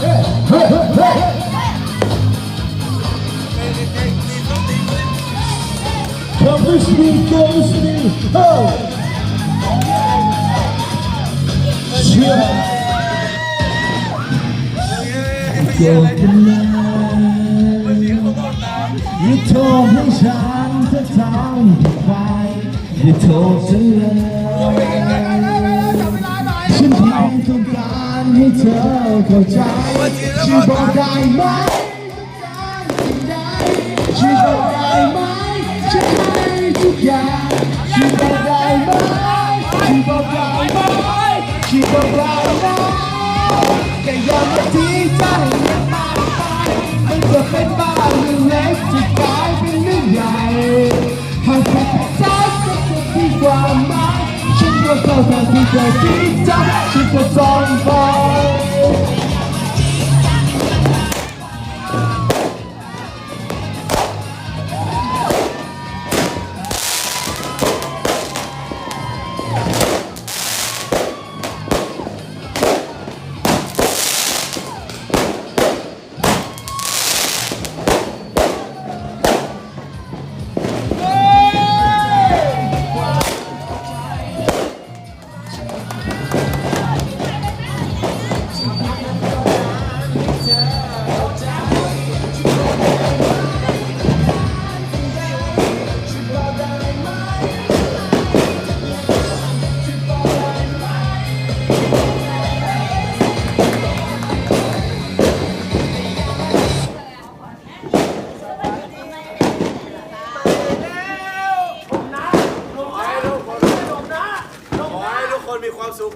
Come with me, come with me, oh! You told me time to time to fight You told me love ให้เธอเข้าใจฉันบอกได้ไหมฉันบอกได้ไหมฉันให้ทุกอย่างฉันบอกได้ไหมฉันบอกได้ไหมฉันบอกได้ไหมแต่อย่ามทิ้งใจมันมาไปมันจะเป็นบ้านเรื่องเล็กที่กลายเป็นเรื่องใหญ่หากแค่ใจก็จะมีความหมายฉันก็เข้าทางที่เธอคิดใจฉันก็จองฟ้ คนมีความสุข